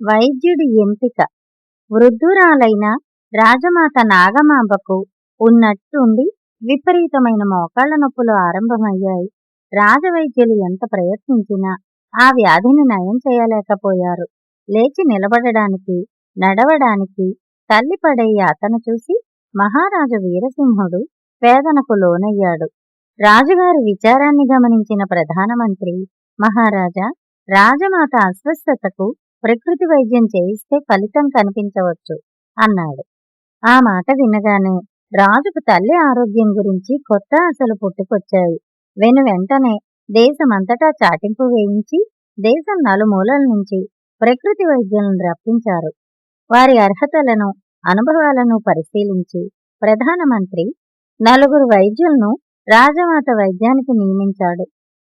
వైద్యుడి ఎంపిక. వృద్ధురాలైన రాజమాత నాగమాంబకు ఉన్నట్టుండి విపరీతమైన మోకాళ్ళ నొప్పులు ఆరంభమయ్యాయి. రాజవైద్యులు ఎంత ప్రయత్నించినా ఆ వ్యాధిని నయం చేయలేకపోయారు. లేచి నిలబడడానికి నడవడానికి తల్లి పడే యాతన చూసి మహారాజు వీరసింహుడు వేదనకు లోనయ్యాడు. రాజుగారి విచారాన్ని గమనించిన ప్రధానమంత్రి మహారాజా రాజమాత అస్వస్థతకు ప్రకృతి వైద్యం చేయిస్తే ఫలితం కనిపించవచ్చు అన్నాడు. ఆ మాట వినగానే రాజుకు తల్లి ఆరోగ్యం గురించి కొత్త ఆశలు పుట్టుకొచ్చాయి. వెను వెంటనే దేశమంతటా చాటింపు వేయించి దేశం నలుమూలల నుంచి ప్రకృతి వైద్యులను రప్పించారు. వారి అర్హతలను అనుభవాలను పరిశీలించి ప్రధానమంత్రి నలుగురు వైద్యులను రాజమాత వైద్యానికి నియమించాడు.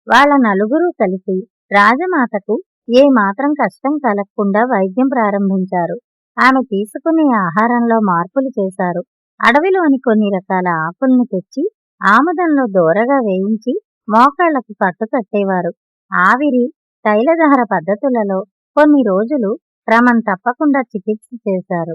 వాళ్ళ నలుగురు కలిసి రాజమాతకు ఏ మాత్రం కష్టం కలగకుండా వైద్యం ప్రారంభించారు. ఆమె తీసుకునే ఆహారంలో మార్పులు చేశారు. అడవిలోని కొన్ని రకాల ఆకుల్ని తెచ్చి ఆముదంలో దూరగా వేయించి మోకాళ్ళకు కట్టు కట్టేవారు. ఆవిరి తైలధార పద్ధతులలో కొన్ని రోజులు క్రమం తప్పకుండా చికిత్స చేశారు.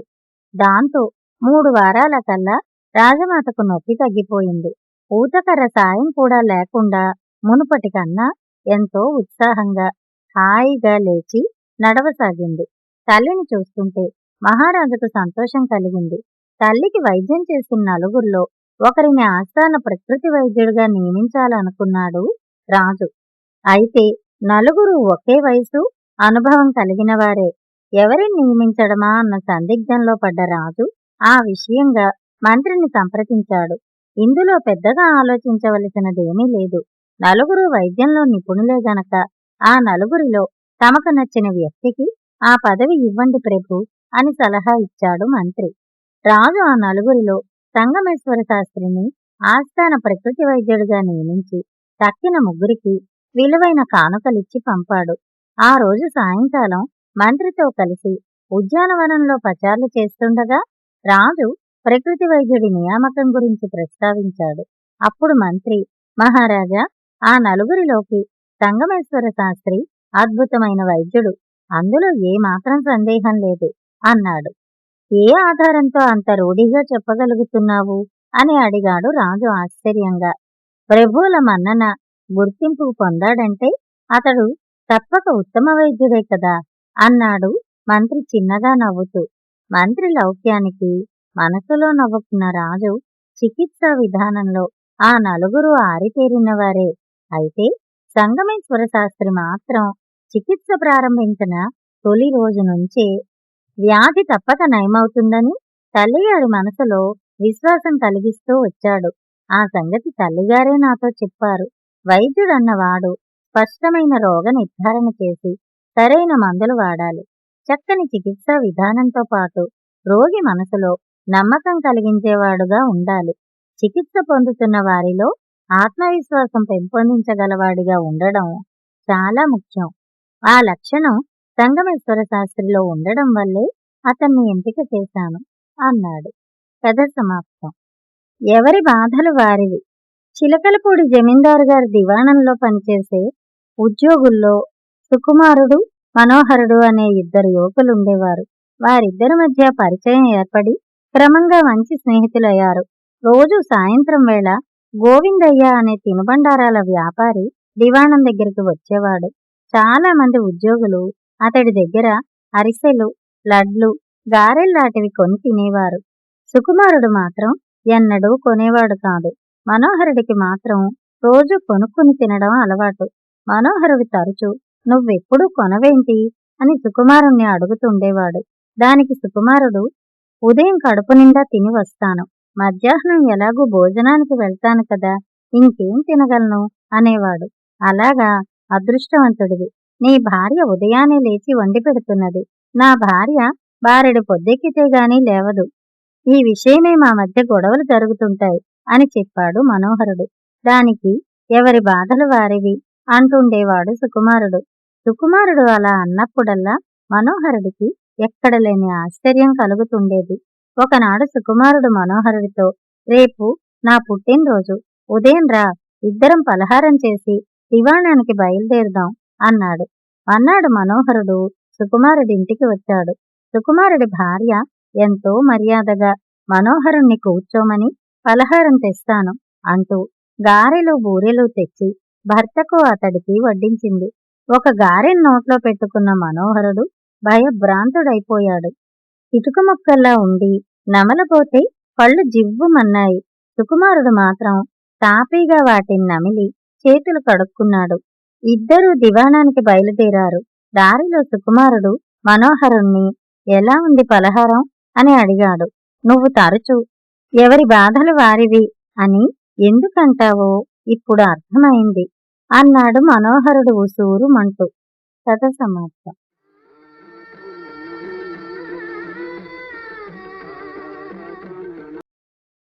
దాంతో మూడు వారాల కల్లా రాజమాతకు నొప్పి తగ్గిపోయింది. ఊతకర్ర సాయం కూడా లేకుండా మునుపటి కన్నా ఎంతో ఉత్సాహంగా హాయిగా లేచి నడవసాగింది. తల్లిని చూస్తుంటే మహారాజుకు సంతోషం కలిగింది. తల్లికి వైద్యం చేసిన నలుగురిలో ఒకరిని ఆస్థాన ప్రకృతి వైద్యుడిగా నియమించాలనుకున్నాడు రాజు. అయితే నలుగురు ఒకే వయసు అనుభవం కలిగిన వారే. ఎవరిని నియమించడమా అన్న సందిగ్ధంలో పడ్డ రాజు ఆ విషయంగా మంత్రిని సంప్రదించాడు. ఇందులో పెద్దగా ఆలోచించవలసినదేమీ లేదు. నలుగురు వైద్యంలో నిపుణులే గనక ఆ నలుగురిలో తమకు నచ్చిన వ్యక్తికి ఆ పదవి ఇవ్వండి ప్రభు అని సలహా ఇచ్చాడు మంత్రి. రాజు ఆ నలుగురిలో సంగమేశ్వర శాస్త్రిని ఆస్థాన ప్రకృతి వైద్యుడిగా నియమించి తక్కిన ముగ్గురికి విలువైన కానుకలిచ్చి పంపాడు. ఆ రోజు సాయంకాలం మంత్రితో కలిసి ఉద్యానవనంలో పచార్లు చేస్తుండగా రాజు ప్రకృతి వైద్యుడి నియామకం గురించి ప్రస్తావించాడు. అప్పుడు మంత్రి మహారాజా ఆ నలుగురిలోకి సంగమేశ్వర శాస్త్రి అద్భుతమైన వైద్యుడు. అందులో ఏ మాత్రం సందేహం లేదు అన్నాడు. ఏ ఆధారంతో అంత రూఢిగా చెప్పగలుగుతున్నావు? అని అడిగాడు రాజు ఆశ్చర్యంగా. ప్రభువుల మన్నన గుర్తింపు పొందాడంటే అతడు తప్పక ఉత్తమ వైద్యుడే కదా అన్నాడు మంత్రి చిన్నగా నవ్వుతూ. మంత్రి లౌక్యానికి మనసులో నవ్వుకున్న రాజు చికిత్సా విధానంలో ఆ నలుగురు ఆరితేరినవారే. అయితే సంగమేశ్వర శాస్త్రి మాత్రం చికిత్స ప్రారంభించిన తొలి రోజు నుంచే వ్యాధి తప్పక నయమవుతుందని తల్లిగారి మనసులో విశ్వాసం కలిగిస్తూ వచ్చాడు. ఆ సంగతి తల్లిగారే నాతో చెప్పారు. వైద్యుడన్నవాడు స్పష్టమైన రోగ నిర్ధారణ చేసి సరైన మందులు వాడాలి. చక్కని చికిత్సా విధానంతో పాటు రోగి మనసులో నమ్మకం కలిగించేవాడుగా ఉండాలి. చికిత్స పొందుతున్న వారిలో ఆత్మవిశ్వాసం పెంపొందించగలవాడిగా ఉండడం చాలా ముఖ్యం. ఆ లక్షణం సంగమేశ్వర శాస్త్రిలో ఉండడం వల్లే అతన్ని ఎంపిక చేశాను అన్నాడు. కథ సమాప్తం. ఎవరి బాధలు వారివి? చిలకలపూడి జమీందారు గారి దివాణంలో పనిచేసే ఉద్యోగుల్లో సుకుమారుడు మనోహరుడు అనే ఇద్దరు యువకులు ఉండేవారు వారిద్దరి మధ్య పరిచయం ఏర్పడి క్రమంగా మంచి స్నేహితులయ్యారు. రోజు సాయంత్రం వేళ గోవిందయ్య అనే తినుబండారాల వ్యాపారి దివాణం దగ్గరికి వచ్చేవాడు. చాలా మంది ఉద్యోగులు అతడి దగ్గర అరిసెలు లడ్లు గారెల్లాంటివి కొని తినేవారు. సుకుమారుడు మాత్రం ఎన్నడూ కొనేవాడు కాదు. మనోహరుడికి మాత్రం రోజు కొనుక్కుని తినడం అలవాటు. మనోహరుడు తరచూ నువ్వెప్పుడు కొనవేంటి? అని సుకుమారుణ్ణి అడుగుతుండేవాడు. దానికి సుకుమారుడు ఉదయం కడుపు నిండా తిని వస్తాను. మధ్యాహ్నం ఎలాగూ భోజనానికి వెళ్తాను కదా ఇంకేం తినగలను? అనేవాడు. అలాగా అదృష్టవంతుడివి. నీ భార్య ఉదయాన్నే లేచి వండి పెడుతున్నది. నా భార్య బారెడు పొద్దెక్కితే గాని లేవదు. ఈ విషయమే మా మధ్య గొడవలు జరుగుతుంటాయి అని చెప్పాడు మనోహరుడు. దానికి ఎవరి బాధలు వారివి? అంటుండేవాడు సుకుమారుడు. సుకుమారుడు అలా అన్నప్పుడల్లా మనోహరుడికి ఎక్కడ లేని ఆశ్చర్యం కలుగుతుండేది. ఒకనాడు సుకుమారుడు మనోహరుడితో రేపు నా పుట్టినరోజు. ఉదయం రా. ఇద్దరం పలహారం చేసి దివాణానికి బయలుదేరుదాం అన్నాడు. అన్నాడు మనోహరుడు సుకుమారుడింటికి వచ్చాడు. సుకుమారుడి భార్య ఎంతో మర్యాదగా మనోహరుణ్ణి కూర్చోమని పలహారం తెస్తాను అంటూ గారెలు బూరెలు తెచ్చి భర్తకు అతడికి వడ్డించింది. ఒక గారెను నోట్లో పెట్టుకున్న మనోహరుడు భయభ్రాంతుడైపోయాడు. ఇటుక ముక్కల్లా ఉండి నమలపోతే పళ్ళు జివ్వుమన్నాయి. సుకుమారుడు మాత్రం తాపీగా వాటిని నమిలి చేతులు కడుక్కున్నాడు. ఇద్దరూ దివాణానికి బయలుదేరారు. దారిలో సుకుమారుడు మనోహరుణ్ణి ఎలా ఉంది పలహారం? అని అడిగాడు. నువ్వు తరచు ఎవరి బాధలు వారివి? అని ఎందుకంటావో ఇప్పుడు అర్థమైంది అన్నాడు మనోహరుడు ఉసూరుమంటూ. సత సమాప్తం